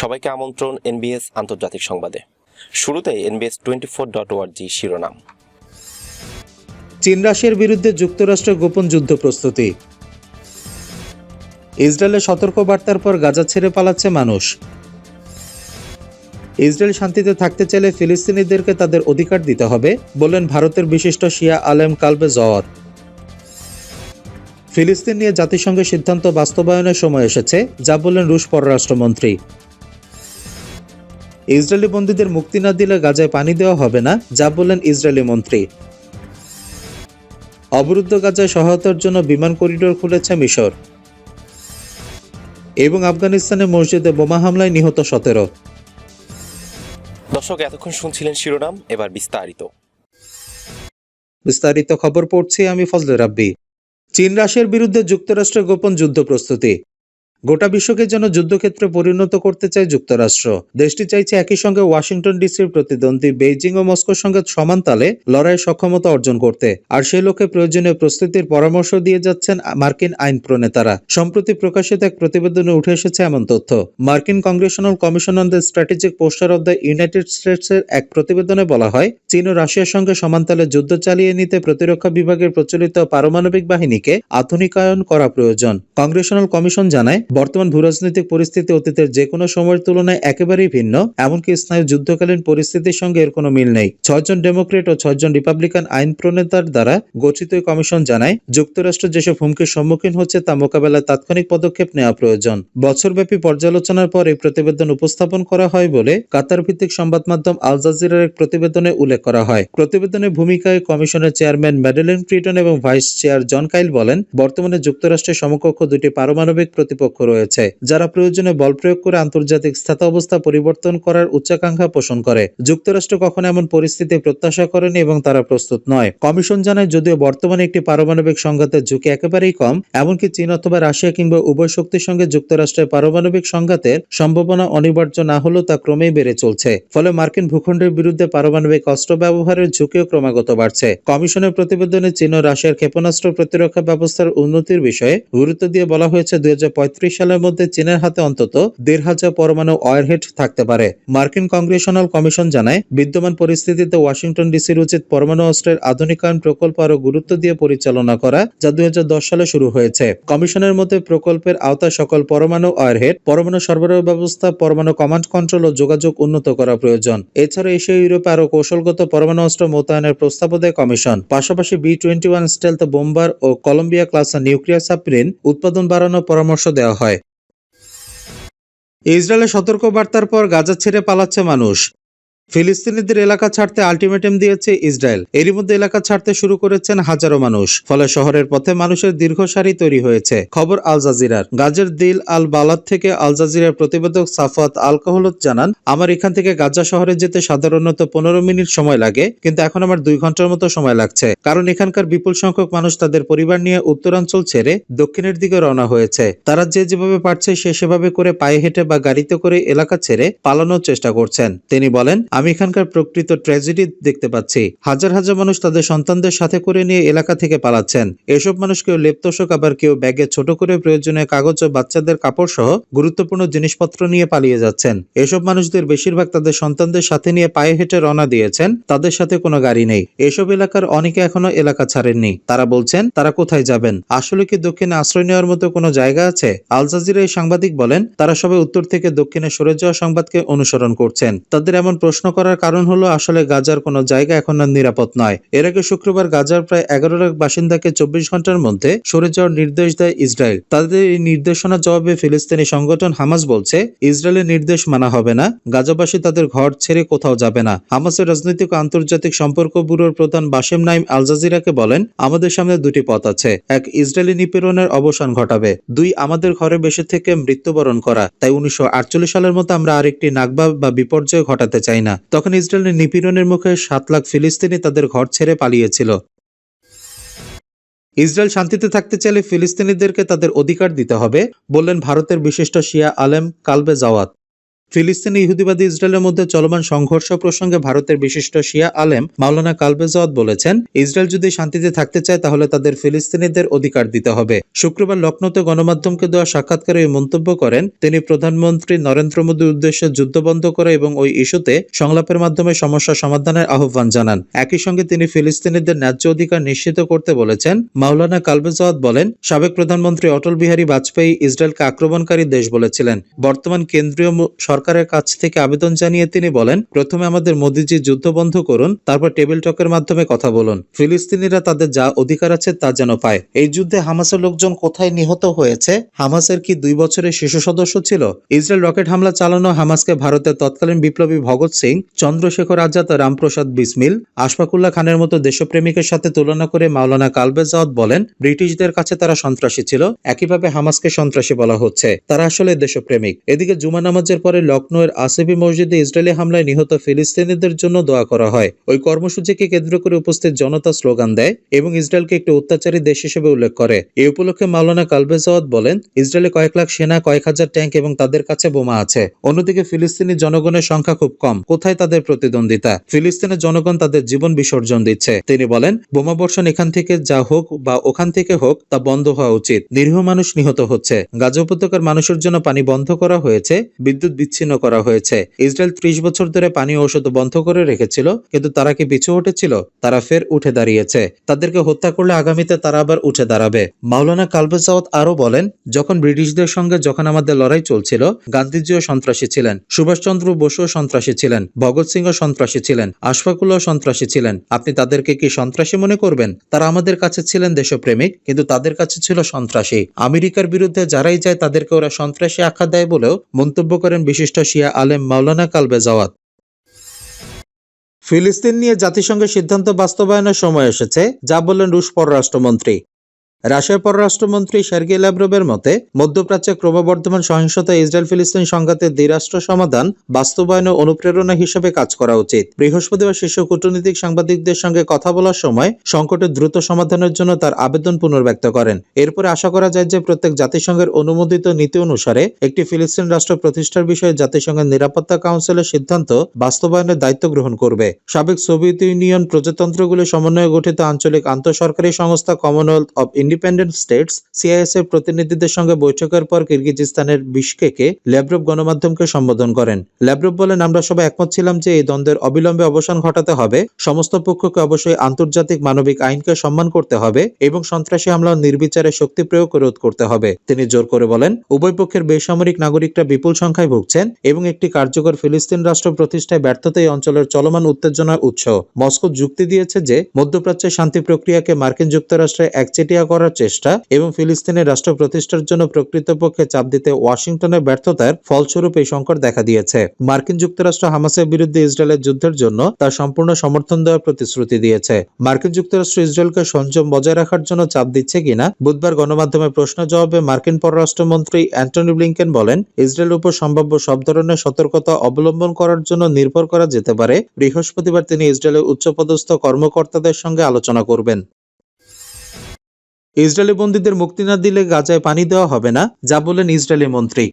সবাইকে আমন্ত্রণ এনবিএস আন্তর্জাতিক সংবাদে। শুরুতে এনবিএস টোয়েন্টি ফোর ডট ওয়ার্জি শিরোনাম। চীন রাশিয়ার বিরুদ্ধে যুক্তরাষ্ট্রের গোপন যুদ্ধ প্রস্তুতি। ইসরায়েলের সতর্ক বার্তার পর গাজা ছেড়ে পালাচ্ছে মানুষ। ইসরায়েল শান্তিতে থাকতে চাইলে ফিলিস্তিনিদেরকে তাদের অধিকার দিতে হবে বললেন ভারতের বিশিষ্ট শিয়া আলেম কালবে জওয়াত ফিলিস্তিন নিয়ে জাতিসংঘের সিদ্ধান্ত বাস্তবায়নের সময় এসেছে, যা বললেন রুশ পররাষ্ট্রমন্ত্রী। ইসরায়েলি বন্দীদের মুক্তি না দিলে গাজায় পানি দেওয়া হবে না যা বললেন ইসরায়েলি মন্ত্রী। অবরুদ্ধ গাজায় সহায়তার জন্য বিমান করিডোর খুলেছে মিশর। এবং আফগানিস্তানের মসজিদে বোমা হামলায় নিহত সতেরো। দর্শক এতক্ষণ শুনছিলেন শিরোনাম এবার বিস্তারিত। বিস্তারিত খবর পড়ছি আমি ফজলে রাব্বি। চীন রাশিয়ার বিরুদ্ধে যুক্তরাষ্ট্রের গোপন যুদ্ধ প্রস্তুতি। গোটা বিশ্বকে যেন যুদ্ধক্ষেত্রে পরিণত করতে চায় যুক্তরাষ্ট্র। দেশটি চাইছে একই সঙ্গে ওয়াশিংটন ডিসির প্রতিদ্বন্দ্বী বেইজিং ও মস্কোর সঙ্গে সমান তালে লড়াইয়ের সক্ষমতা অর্জন করতে। আর সেই লক্ষ্যে প্রয়োজনীয় প্রস্তুতির পরামর্শ দিয়ে যাচ্ছেন মার্কিন আইন প্রণেতারা। সম্প্রতি প্রকাশিত এক প্রতিবেদনে উঠে এসেছে এমন তথ্য। মার্কিন congressional commission on the strategic posture of the United States এর এক প্রতিবেদনে বলা হয়, চীন ও রাশিয়ার সঙ্গে সমান্তালে যুদ্ধ চালিয়ে নিতে প্রতিরক্ষা বিভাগের প্রচলিত পারমাণবিক বাহিনীকে আধুনিকায়ন করা প্রয়োজন। কংগ্রেশনাল কমিশন জানায় বর্তমান ভূরাজনৈতিক পরিস্থিতি অতীতের যে কোনো সময়ের তুলনায় একেবারেই ভিন্ন, এমনকি স্নায়ু যুদ্ধকালীন পরিস্থিতির সঙ্গে এর কোনো মিল নেই। ছয়জন ডেমোক্রেট ও ছয়জন রিপাবলিকান আইন প্রণেতার দ্বারা গঠিত কমিশন জানায়, যুক্তরাষ্ট্র যেসব হুমকির সম্মুখীন হচ্ছে তা মোকাবেলায় তাৎক্ষণিক পদক্ষেপ নেওয়া প্রয়োজন। বছরব্যাপী পর্যালোচনার পর এই প্রতিবেদন উপস্থাপন করা হয় বলে কাতার ভিত্তিক সংবাদ মাধ্যম আল জাজিরার এক প্রতিবেদনে উল্লেখ করা হয়। প্রতিবেদনের ভূমিকায় কমিশনের চেয়ারম্যান ম্যাডেলিন ক্রিটন এবং ভাইস চেয়ার জন কাইল বলেন, বর্তমানে যুক্তরাষ্ট্রের সমকক্ষ দুটি পারমাণবিক প্রতিপক্ষ রয়েছে, যারা প্রয়োজনে বল প্রয়োগ করে আন্তর্জাতিক স্থিতাবস্থা পরিবর্তন করার উচ্চাকাঙ্ক্ষা পোষণ করে। যুক্তরাষ্ট্র কখনো এমন পরিস্থিতি প্রত্যাশা করেনি এবং তারা প্রস্তুত নয়। কমিশন জানায়, যদিও বর্তমানে একটি পারমাণবিক সংঘাতের ঝুঁকি একেবারেই কম, এমনকি চীন অথবা রাশিয়া কিংবা উভয় শক্তির সঙ্গে যুক্তরাষ্ট্রের পারমাণবিক সংঘাতের সম্ভাবনা অনিবার্য না হলেও তা ক্রমেই বেড়ে চলছে। ফলে মার্কিন ভূখণ্ডের বিরুদ্ধে পারমাণবিক অস্ত্র ব্যবহারের ঝুঁকিও ক্রমাগত বাড়ছে। কমিশনের প্রতিবেদনে চীন ও রাশিয়ার ক্ষেপণাস্ত্র প্রতিরক্ষা ব্যবস্থার উন্নতির বিষয়ে গুরুত্ব দিয়ে বলা হয়েছে, দুই হাজার পঁয়ত্রিশ সালের মধ্যে চীনের হাতে অন্তত দেড় হাজার পরমাণু ওয়ারহেড থাকতে পারে। মার্কিন কংগ্রেশনাল কমিশন জানায়, বিদ্যমান পরিস্থিতিতে ওয়াশিংটন ডিসির উচিত পরমাণু অস্ত্রের আধুনিকায়ন প্রকল্প আরও গুরুত্ব দিয়ে পরিচালনা করা, যা দুই হাজার দশ সালে শুরু হয়েছে। কমিশনের মতে, প্রকল্পের আওতায় সকল পরমাণু ওয়ারহেড, পরমাণু সরবরাহ ব্যবস্থা, পরমাণু কমান্ড কন্ট্রোল ও যোগাযোগ উন্নত করা প্রয়োজন। এছাড়া এশিয়া, ইউরোপে আরও কৌশলগত পরমাণু অস্ত্র মোতায়েনের প্রস্তাবও দেয় কমিশন। পাশাপাশি B twenty one stealth bomber ও কলম্বিয়া ক্লাস নিউক্লিয়ার সাবমেরিন উৎপাদন বাড়ানোর পরামর্শ দেওয়া হয়। ইসরায়েলের সতর্ক বার্তার পর গাজা ছেড়ে পালাচ্ছে মানুষ। ফিলিস্তিনিদের এলাকা ছাড়তে আলটিমেটাম দিয়েছে ইসরায়েল। এরই মধ্যে এলাকা ছাড়তে শুরু করেছেন হাজারো মানুষ, ফলে শহরের পথে মানুষের দীর্ঘ সারি তৈরি হয়েছে। খবর আল জাজিরার। গাজের দিল আল বালাদ থেকে আল জাজিরার প্রতিবেদক সাফাত আল কাহলত জানান, আমার এখান থেকে গাজা শহরে যেতে সাধারণত পনেরো মিনিট সময় লাগে, কিন্তু এখন আমার দুই ঘণ্টার মতো সময় লাগছে। কারণ এখানকার বিপুল সংখ্যক মানুষ তাদের পরিবার নিয়ে উত্তরাঞ্চল ছেড়ে দক্ষিণের দিকে রওনা হয়েছে। তারা যে যেভাবে পারছে সে সেভাবে করে পায়ে হেঁটে বা গাড়িতে করে এলাকা ছেড়ে পালানোর চেষ্টা করছেন। তিনি বলেন আমি এখানকার প্রকৃত ট্র্যাজেডি দেখতে পাচ্ছি। হাজার হাজার মানুষ তাদের সন্তানদের সাথে করে নিয়ে এলাকা থেকে পালাচ্ছেন। এসব মানুষ কেউ লেপতোষক, আবার কেউ ব্যাগে ছোট করে প্রয়োজনীয় কাগজ ও বাচ্চাদের কাপড় সহ গুরুত্বপূর্ণ জিনিসপত্র নিয়ে পালিয়ে যাচ্ছেন। এসব মানুষদের বেশিরভাগ তাদের সন্তানদের সাথে নিয়ে পায়ে হেঁটে রওনা দিয়েছেন। তাদের সাথে কোনো গাড়ি নেই। এসব এলাকার অনেকে এখনও এলাকা ছাড়েননি। তারা বলছেন, তারা কোথায় যাবেন? আসলে কি দক্ষিণে আশ্রয় নেওয়ার মতো কোনো জায়গা আছে? আল জাজিরা এই সাংবাদিক বলেন, তারা সবাই উত্তর থেকে দক্ষিণে সরে যাওয়া সংবাদকে অনুসরণ করছেন। তাদের এমন প্রশ্ন করার কারণ হলো, আসলে গাজার কোনো জায়গা এখন আর নিরাপদ নয়। এর আগে শুক্রবার গাজার প্রায় এগারো লাখ বাসিন্দাকে চব্বিশ ঘণ্টার মধ্যে সরে যাওয়ার নির্দেশ দেয় ইসরায়েল। তাদের এই নির্দেশনা জবাবে ফিলিস্তিনি সংগঠন হামাস বলছে, ইসরায়েলের নির্দেশ মানা হবে না। গাজাবাসী তাদের ঘর ছেড়ে কোথাও যাবে না। হামাসের রাজনৈতিক আন্তর্জাতিক সম্পর্ক ব্যুরোর প্রধান বাসেম নাইম আল জাজিরাকে বলেন, আমাদের সামনে দুটি পথ আছে। এক, ইসরায়েলি নিপীড়নের অবসান ঘটাবে। দুই, আমাদের ঘরে বেশি থেকে মৃত্যুবরণ করা। তাই উনিশশো আটচল্লিশ সালের মতো আমরা আরেকটি নাগবা বা বিপর্যয় ঘটাতে চাই না। তখন ইসরায়েলের নিপীড়নের মুখে সাত লাখ ফিলিস্তিনি তাদের ঘর ছেড়ে পালিয়েছিল। ইসরায়েল শান্তিতে থাকতে চাইলে ফিলিস্তিনিদেরকে তাদের অধিকার দিতে হবে, বললেন ভারতের বিশিষ্ট শিয়া আলেম কালবে জাওয়াত। ফিলিস্তিনি ইহুদিবাদী ইসরায়েলের মধ্যে চলমান সংঘর্ষ প্রসঙ্গে ভারতের বিশিষ্ট শিয়া আলেম মাওলানা কালবেজাওয়াত বলেছেন, ইসরায়েল যদি শান্তিতে থাকতে চায় তাহলে তাদের ফিলিস্তিনিদের অধিকার দিতে হবে। শুক্রবার লখনৌতে গণমাধ্যমকে দেওয়া সাক্ষাৎকারে এই মন্তব্য করেন তিনি প্রধানমন্ত্রী নরেন্দ্র মোদীর উদ্দেশ্যে যুদ্ধ বন্ধ করে এবং ওই ইস্যুতে সংলাপের মাধ্যমে সমস্যা সমাধানের আহ্বান জানান। একই সঙ্গে তিনি ফিলিস্তিনিদের ন্যায্য অধিকার নিশ্চিত করতে বলেছেন, মাওলানা কালবেজাওয়াত বলেন, সাবেক প্রধানমন্ত্রী অটল বিহারী বাজপেয়ী ইসরায়েলকে আক্রমণকারী দেশ বলেছিলেন। বর্তমান কেন্দ্রীয় সরকারের কাছ থেকে আবেদন জানিয়ে তিনি বলেন, প্রথমে আমাদের মোদিজি যুদ্ধ বন্ধ করুন, তারপর টেবিল টকের মাধ্যমে কথা বলুন। ফিলিস্তিনিরা তাদের যা অধিকার আছে তা যেন পায়। এই যুদ্ধে হামাসের লোকজন কোথায় নিহত হয়েছে? হামাসের কি দুই বছরের শিশু সদস্য ছিল? ইসরায়েল রকেট হামলা চালানো হামাসকে ভারতের তৎকালীন বিপ্লবী ভগৎ সিং, চন্দ্রশেখর আজাদ রামপ্রসাদ বিসমিল, আশফাকুল্লাহ খানের মতো দেশপ্রেমিকের সাথে তুলনা করে মাওলানা কালবেজাওয়াত বলেন, ব্রিটিশদের কাছে তারা সন্ত্রাসী ছিল। একইভাবে হামাসকে সন্ত্রাসী বলা হচ্ছে। তারা আসলে দেশপ্রেমিক। এদিকে জুমা নামাজের পরে লখনৌয়ের আসিফি মসজিদে ইসরায়েলি হামলায় নিহত ফিলিস্তিনিদের জন্য দোয়া করা হয়। ওই কর্মসূচিকে কেন্দ্র করে উপস্থিত জনতা স্লোগান দেয় এবং ইসরায়েলকে একটি অত্যাচারী দেশ হিসেবে উল্লেখ করে। এই উপলক্ষে মাওলানা কালবেজাওয়াত বলেন, ইসরায়েলে কয়েক লাখ সেনা, কয়েক হাজার ট্যাঙ্ক এবং তাদের কাছে বোমা আছে। অন্যদিকে ফিলিস্তিনি জনগণের সংখ্যা খুব কম। কোথায় তাদের প্রতিদ্বন্দ্বিতা? ফিলিস্তিনের জনগণ তাদের জীবন বিসর্জন দিচ্ছে। তিনি বলেন, বোমা বর্ষণ এখান থেকে যা হোক বা ওখান থেকে হোক তা বন্ধ হওয়া উচিত। নিরীহ মানুষ নিহত হচ্ছে। গাজা উপত্যকার মানুষের জন্য পানি বন্ধ করা হয়েছে। বিদ্যুৎ বিচ্ছিন্ন করা হয়েছে। ইসরায়েল ত্রিশ বছর ধরে পানি ও ওষুধ বন্ধ করে রেখেছিল, কিন্তু তারা কি পিছু উঠেছিল তারা ফের উঠে দাঁড়িয়েছে। তাদেরকে হত্যা করলে আগামীতে তারা আবার উঠে দাঁড়াবে। মাওলানা কালবেজাওয়াত আরও বলেন, যখন ব্রিটিশদের সঙ্গে যখন আমাদের লড়াই চলছিল, গান্ধীজিও সন্ত্রাসী ছিলেন, সুভাষচন্দ্র বসুও সন্ত্রাসী ছিলেন, ভগৎ সিংও সন্ত্রাসী ছিলেন আশফাকুল্লাহ সন্ত্রাসী ছিলেন। আপনি তাদেরকে কি সন্ত্রাসী মনে করবেন? তারা আমাদের কাছে ছিলেন দেশপ্রেমিক, কিন্তু তাদের কাছে ছিল সন্ত্রাসী। আমেরিকার বিরুদ্ধে যারাই যায় তাদেরকে ওরা সন্ত্রাসী আখ্যা দেয় বলেও মন্তব্য করেন বিশিষ্ট শিয়া আলেম মাওলানা কালবেজাওয়াত ফিলিস্তিন নিয়ে জাতিসংঘের সিদ্ধান্ত বাস্তবায়নের সময় এসেছে, যা বললেন রুশ পররাষ্ট্রমন্ত্রী। রাশিয়ার পররাষ্ট্রমন্ত্রী সার্গেই ল্যাভরোভের মতে, মধ্যপ্রাচ্যে ক্রমবর্ধমান সহিংসতা ইসরায়েল ফিলিস্তিন সংঘাতের দ্বিরাষ্ট্র সমাধান বাস্তবায়নে অনুপ্রেরণা হিসেবে কাজ করা উচিত। বৃহস্পতিবার শীর্ষ কূটনৈতিক সাংবাদিকদের সঙ্গে কথা বলার সময় সংকটের দ্রুত সমাধানের জন্য তার আবেদন পুনর্ব্যক্ত করেন। এরপরে আশা করা যায় যে প্রত্যেক জাতিসংঘের অনুমোদিত নীতি অনুসারে একটি ফিলিস্তিন রাষ্ট্র প্রতিষ্ঠার বিষয়ে জাতিসংঘের নিরাপত্তা কাউন্সিলের সিদ্ধান্ত বাস্তবায়নের দায়িত্ব গ্রহণ করবে। সাবেক সোভিয়েত ইউনিয়ন প্রজাতন্ত্রগুলির সমন্বয়ে গঠিত আঞ্চলিক আন্তঃসরকারি সংস্থা Commonwealth of Independent States CIS এর প্রতিনিধিদের সঙ্গে বৈঠকের পর কিরগিজস্তানের বিশকেকে ল্যাব্রভ গণমাধ্যমকে সম্বোধন করেন। ল্যাব্রভ বলেন, আমরা সবাই একমত ছিলাম যে এই দ্বন্দ্বের অবিলম্বে অবসান ঘটাতে হবে। সমস্ত পক্ষকে অবশ্যই আন্তর্জাতিক মানবিক আইনকে সম্মান করতে হবে এবং সন্ত্রাসী হামলা নির্বিচারে শক্তি প্রয়োগ রোধ করতে হবে। তিনি জোর করে বলেন, উভয় পক্ষের বেসামরিক নাগরিকরা বিপুল সংখ্যায় ভুগছেন এবং একটি কার্যকর ফিলিস্তিন রাষ্ট্র প্রতিষ্ঠায় ব্যর্থতা এই অঞ্চলের চলমান উত্তেজনার উৎস। মস্কো যুক্তি দিয়েছে যে মধ্যপ্রাচ্যের শান্তি প্রক্রিয়াকে মার্কিন যুক্তরাষ্ট্রে একচেটিয়া করার চেষ্টা এবং ফিলিস্তিনের রাষ্ট্র প্রতিষ্ঠার জন্য প্রকৃতপক্ষে চাপ দিতে ওয়াশিংটনের ব্যর্থতার ফলস্বরূপ এই সংকট দেখা দিয়েছে। মার্কিন যুক্তরাষ্ট্র হামাসের বিরুদ্ধে ইসরায়েলের যুদ্ধের জন্য তার সম্পূর্ণ সমর্থন দেওয়ার প্রতিশ্রুতি দিয়েছে। মার্কিন যুক্তরাষ্ট্র ইসরায়েলকে সংযম বজায় রাখার জন্য চাপ দিচ্ছে কিনা বুধবার গণমাধ্যমে প্রশ্ন জবাবে মার্কিন পররাষ্ট্রমন্ত্রী অ্যান্টনি ব্লিংকেন বলেন ইসরায়েলের উপর সম্ভাব্য সব ধরনের সতর্কতা অবলম্বন করার জন্য নির্ভর করা যেতে পারে। বৃহস্পতিবার তিনি ইসরায়েলের উচ্চপদস্থ কর্মকর্তাদের সঙ্গে আলোচনা করবেন। ইসরায়েলি বন্দীদের মুক্তি না দিলে গাজায় পানি দেওয়া হবে না যা বলেন ইসরায়েলি মন্ত্রী।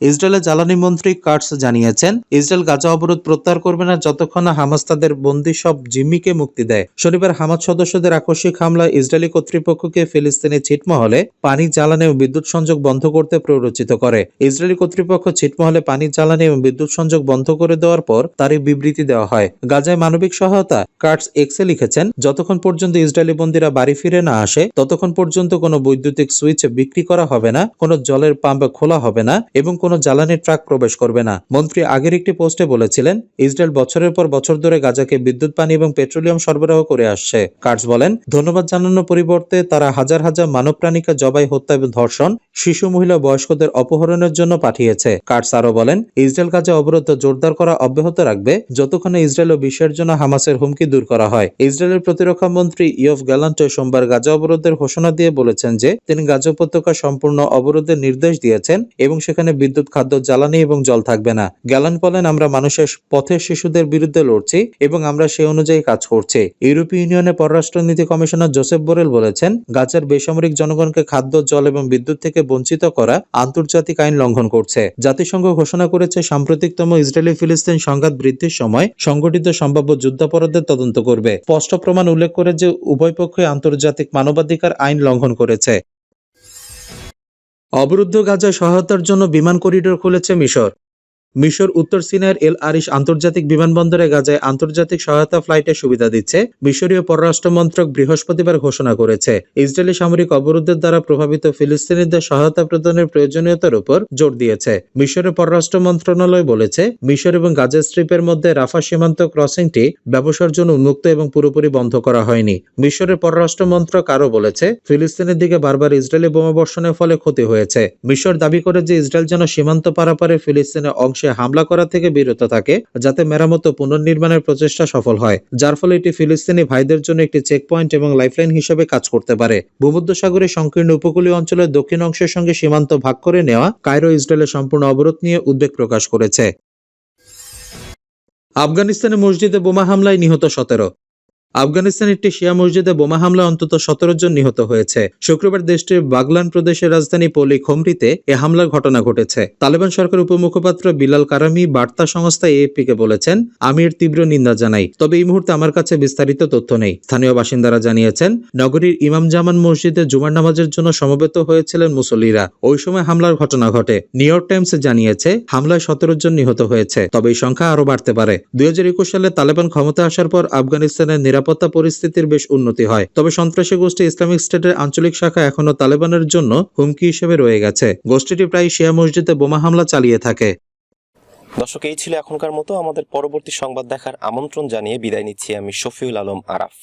ইসরায়েলের জ্বালানি মন্ত্রী কার্টস জানিয়েছেন, ইসরায়েল গাজা অবরোধ প্রত্যাহার করবে না যতক্ষণ না হামাস তাদের বন্দী সব জিম্মিকে মুক্তি দেয়। শনিবার হামাস সদস্যদের আকস্মিক হামলায় ইসরায়েলি কর্তৃপক্ষকে ফিলিস্তিনের ছিটমহলে পানি জ্বালানি ও বিদ্যুৎ সংযোগ বন্ধ করতে প্ররোচিত করে। ইসরায়েলি কর্তৃপক্ষ ছিটমহলে পানি জ্বালানি এবং বিদ্যুৎ সংযোগ বন্ধ করে দেওয়ার পর তারই বিবৃতি দেওয়া হয়। গাজায় মানবিক সহায়তা কার্টস এক্সে লিখেছেন, যতক্ষণ পর্যন্ত ইসরায়েলি বন্দীরা বাড়ি ফিরে না আসে, ততক্ষণ পর্যন্ত কোনো বৈদ্যুতিক সুইচ বিক্রি করা হবে না, কোনো জলের পাম্প খোলা হবে না এবং কোনো জ্বালানি ট্রাক প্রবেশ করবে না। মন্ত্রী আগের একটি পোস্টে বলেছিলেন, ইসরায়েল বছরের পর বছর ধরে গাজাকে বিদ্যুৎ, পানি এবং পেট্রোলিয়াম সরবরাহ করে আসছে। কার্টস বলেন, ধন্যবাদ জানানোর পরিবর্তে তারা হাজার হাজার মানব প্রাণীকে জবাই, হত্যা এবং ধর্ষণ শিশু, মহিলা বয়স্কদের অপহরণের জন্য পাঠিয়েছে। কার্টস আরও বলেন, ইসরায়েল গাজা অবরোধ জোরদার করা অব্যাহত রাখবে যতক্ষণে ইসরায়েল ও বিশ্বের জন্য হামাসের হুমকি দূর করা হয়। ইসরায়েলের প্রতিরক্ষা মন্ত্রী ইয়ফ গ্যালান্ট সোমবার গাজা অবরোধের ঘোষণা দিয়ে বলেছেন যে, তিনি গাজা উপত্যকা সম্পূর্ণ অবরোধের নির্দেশ দিয়েছেন এবং সেখানে বিদ্যুৎ বিদ্যুৎ, খাদ্য, জ্বালানি এবং জল থাকবে না। গ্যালান বলেন আমরা মানুষের পথের শিশুদের বিরুদ্ধে লড়ছি এবং আমরা সে অনুযায়ী কাজ করছি। ইউরোপীয় ইউনিয়নের পররাষ্ট্রনীতি কমিশনার জোসেফ বোরেল বলেছেন গাজার বেসামরিক জনগণকে খাদ্য, জল এবং বিদ্যুৎ থেকে বঞ্চিত করা আন্তর্জাতিক আইন লঙ্ঘন করছে। জাতিসংঘ ঘোষণা করেছে, সাম্প্রতিকতম ইসরায়েলি ফিলিস্তিন সংঘাত বৃদ্ধির সময় সংগঠিত সম্ভাব্য যুদ্ধাপরাধের তদন্ত করবে। স্পষ্ট প্রমাণ উল্লেখ করে যে উভয় পক্ষই আন্তর্জাতিক মানবাধিকার আইন লঙ্ঘন করেছে। অবরুদ্ধ গাজায় সহায়তার জন্য বিমান করিডোর খুলেছে মিশর। মিশর, উত্তর সিনাইয়ের এল আরিশ আন্তর্জাতিক বিমানবন্দরে গাজায় আন্তর্জাতিক সহায়তা ফ্লাইটের সুবিধা দিচ্ছে মিশরীয় পররাষ্ট্র মন্ত্রক বৃহস্পতিবার ঘোষণা করেছে। ইসরায়েলি সামরিক অবরোধের দ্বারা প্রভাবিত ফিলিস্তিনিদের সহায়তা প্রদানের প্রয়োজনীয়তার উপর জোর দিয়েছে। মিশরের পররাষ্ট্র মন্ত্রণালয় বলেছে, মিশর এবং গাজা স্ট্রিপের মধ্যে রাফা সীমান্ত ক্রসিংটি ব্যবসার জন্য উন্মুক্ত এবং পুরোপুরি বন্ধ করা হয়নি। মিশরের পররাষ্ট্র মন্ত্রক আরও বলেছে, ফিলিস্তিনের দিকে বারবার ইসরায়েলি বোমাবর্ষণের ফলে ক্ষতি হয়েছে। মিশর দাবি করে যে ইসরায়েল যেন সীমান্ত পারাপারে ফিলিস্তিনের অংশে হামলা করা থেকে বিরত থাকে, যাতে মেরামত ও পুনর্নির্মাণের প্রচেষ্টা সফল হয়, যার ফলে এটি ফিলিস্তিনি ভাইদের জন্য একটি চেকপয়েন্ট এবং লাইফলাইন হিসেবে কাজ করতে পারে। ভূমধ্যসাগরের সংকীর্ণ উপকূলীয় অঞ্চলের দক্ষিণ অংশের সঙ্গে সীমান্ত ভাগ করে নেওয়া কায়রো ইসরায়েলের সম্পূর্ণ অবরোধ নিয়ে উদ্বেগ প্রকাশ করেছে। আফগানিস্তানে মসজিদে বোমা হামলায় নিহত সতেরো। আফগানিস্তানের একটি শিয়া মসজিদে বোমা হামলায় অন্তত সতেরো জন নিহত হয়েছে। শুক্রবার দেশটির বাগলান প্রদেশের রাজধানী পলি খমরিতে এ হামলার ঘটনা ঘটেছে। তালেবান সরকার উপমুখপাত্র বিলাল কারামি বার্তা সংস্থা এএপি কে বলেছেন আমি এর তীব্র নিন্দা জানাই, তবে এই মুহূর্তে আমার কাছে বিস্তারিত তথ্য নেই। স্থানীয় বাসিন্দারা জানিয়েছেন, নগরীর ইমাম জামান মসজিদে জুমার নামাজের জন্য সমবেত হয়েছিলেন মুসল্লিরা। ওই সময় হামলার ঘটনা ঘটে। নিউ ইয়র্ক টাইমস জানিয়েছে, হামলায় সতেরো জন নিহত হয়েছে, তবে এই সংখ্যা আরও বাড়তে পারে। দুই হাজার একুশ সালে তালেবান ক্ষমতা আসার পর আফগানিস্তানের নিরাপত্তা পরিস্থিতির বেশ উন্নতি হয়। তবে সন্ত্রাসী গোষ্ঠী ইসলামিক স্টেটের আঞ্চলিক শাখা এখনও তালেবানের জন্য হুমকি হিসেবে রয়ে গেছে। গোষ্ঠীটি প্রায় শিয়া মসজিদে বোমা হামলা চালিয়ে থাকে। দর্শক, এই ছিল এখনকার মতো। আমাদের পরবর্তী সংবাদ দেখার আমন্ত্রণ জানিয়ে বিদায় নিচ্ছি আমি শফিউল আলম আরাফ।